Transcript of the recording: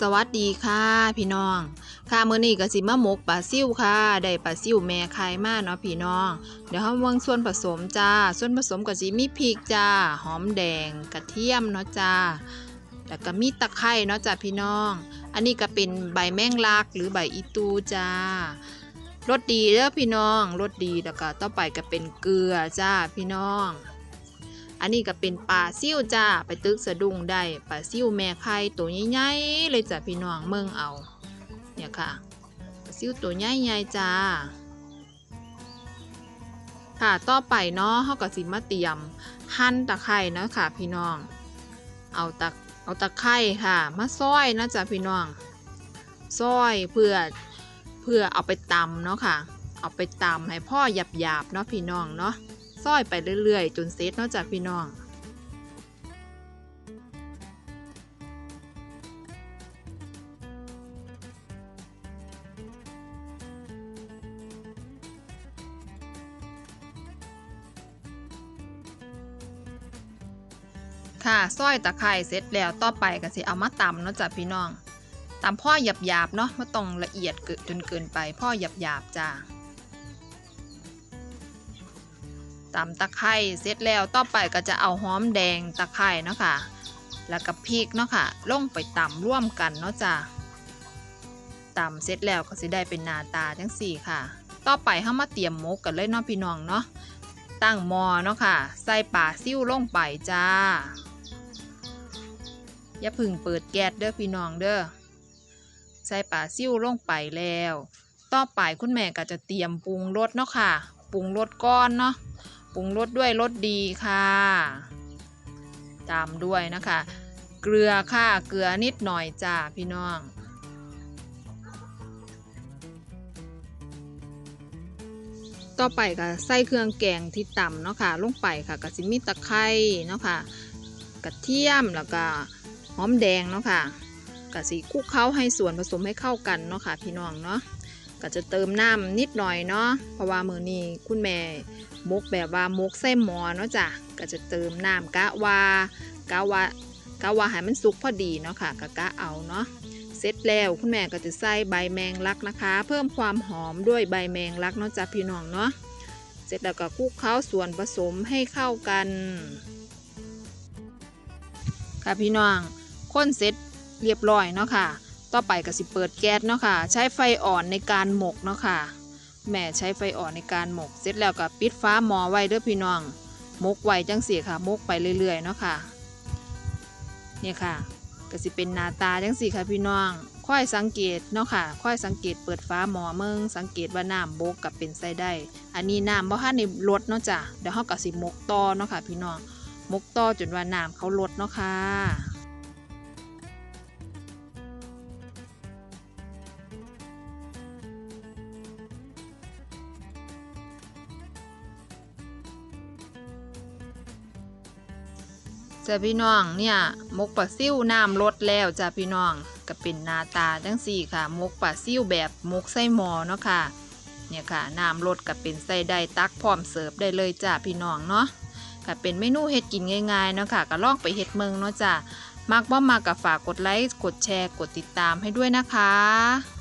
สวัสดีค่ะพี่น้อง ค่ะมื้อนี้ก็สิมาหมกปลาซิ่วค่ะ ได้ปลาซิ่วแม่ไข่มาเนาะพี่น้อง เดี๋ยวเฮาเบิ่งส่วนผสมจ้า ส่วนผสมก็สิมีพริกจ้า หอมแดง กระเทียมเนาะจ้า แล้วก็มีตะไคร้เนาะจ้าพี่น้อง อันนี้ก็เป็นใบแมงลักหรือใบอีตูจ้ารสดีเด้อพี่น้องรสดีแล้วก็ต่อไปก็เป็นเกลือจ้าพี่น้อง อันนี้ก็เป็นปลาซิ่วจ้า ไปตึกสะดุ้งได้ปลาซิ่วแม่ไข่ตัวใหญ่ๆเลยจ้ะพี่น้องเมืองเอา เนี่ยค่ะปลาซิ่วตัวใหญ่ๆจ้า ค่ะต่อไปเนาะเขาก็สิมาเตรียมหั่นตะไคร่เนาะค่ะ พี่น้อง เอาตะเอาตะไคร่ค่ะ มาซอยนะจ๊ะพี่น้องซอยเพื่อเพื่อเอาไปตำเนาะค่ะ เอาไปตำให้พ่อหยาบๆเนาะพี่น้องเนาะ ซอยไปเรื่อยๆ จนเซตนอกจากพี่น้องค่ะซอยตะไคร้เสร็จแล้วต่อไปก็สิเอามาตำเนาะจ้ะพี่น้องตำพ่อหยาบๆเนาะไม่ต้องละเอียดเกินจนเกินไปพ่อหยาบๆจ้า ตำตะไคร้เสร็จแล้วต่อไปก็จะเอาหอมแดงตะไคร้เนาะค่ะแล้วก็พริกเนาะค่ะลงไปตำร่วมกันเนาะจ้ะตำเสร็จแล้วก็สิได้เป็นนาตาจังสี่ค่ะ ต่อไปเฮามาเตรียมหมกกันเลยเนาะพี่น้องเนาะตั้งหม้อเนาะค่ะ ใส่ปลาซิ่วลงไปจ้า อย่าพึ่งเปิดแก๊สเด้อพี่น้องเด้อใส่ปลาซิ่วลงไปแล้ว ต่อไปคุณแม่ก็จะเตรียมปรุงรสเนาะค่ะ ปรุงรสก้อนเนาะ ปรุงรสด้วยรสดีค่ะ ตามด้วยนะคะ เกลือค่ะ เกลือนิดหน่อยจ้าพี่น้องต่อไปก็ใส่เครื่องแกงที่ต่ำเนาะค่ะลงไปค่ะก็สิมีตะไคร้เนาะค่ะกระเทียมแล้วก็หอมแดงเนาะค่ะก็สิคลุกเคล้าให้ส่วนผสมให้เข้ากันเนาะค่ะพี่น้องเนาะ ก็จะเติมน้ำนิดหน่อยเนาะเพราะว่ามือนี้คุณแม่มกแบบว่ามกใส่หมอเนาะจ้ะก็จะเติมน้ำกะว่ากะว่ากะว่าให้มันสุกพอดีเนาะค่ะกะกะเอาเนาะเสร็จแล้วคุณแม่ก็จะใส่ใบแมงลักนะคะ เพิ่มความหอมด้วยใบแมงลักเนาะจ้ะพี่น้องเนาะเสร็จแล้วก็คลุกเคล้าส่วนผสมให้เข้ากัน ค่ะพี่น้องคนเสร็จเรียบร้อยเนาะค่ะ ต่อไปก็สิเปิดแก๊สเนาะค่ะ ใช้ไฟอ่อนในการหมกเนาะค่ะ แม่ใช้ไฟอ่อนในการหมก เสร็จแล้วก็ปิดฟ้าหม้อไว้เด้อพี่น้องหมกไว้จังสีค่ะหมกไปเรื่อยๆเนาะค่ะเนี่ยค่ะก็สิเป็นหน้าตาจังสีค่ะพี่น้องค่อยสังเกตเนาะค่ะค่อยสังเกตเปิดฟ้าหม้อเมืองสังเกตว่าน้ำบกกับเป็นไส้ได้ อันนี้น้ำบ่ทันในลดเนาะจ้ะเดี๋ยวเฮาก็สิหมกต่อเนาะค่ะพี่น้องหมกต่อจนว่าน้ำเขาลดเนาะค่ะ จ้ะพี่น้องเนี่ยมกปลาซิ่วน้ำลดแล้วจ้ะพี่น้องก็เป็นหน้าตาจังสี่ค่ะมกปลาซิ่วแบบมกไส้หมอเนาะค่ะเนี่ยค่ะน้ำลดก็เป็นไส้ได้ตักพร้อมเสิร์ฟได้เลยจ้ะพี่น้องเนาะก็เป็นเมนูเฮ็ดกินง่ายๆเนาะค่ะก็ลองไปเฮ็ดเมืองเนาะจ้ะมักบ่มากก็ฝากกดไลค์กดแชร์กดติดตามให้ด้วยนะคะ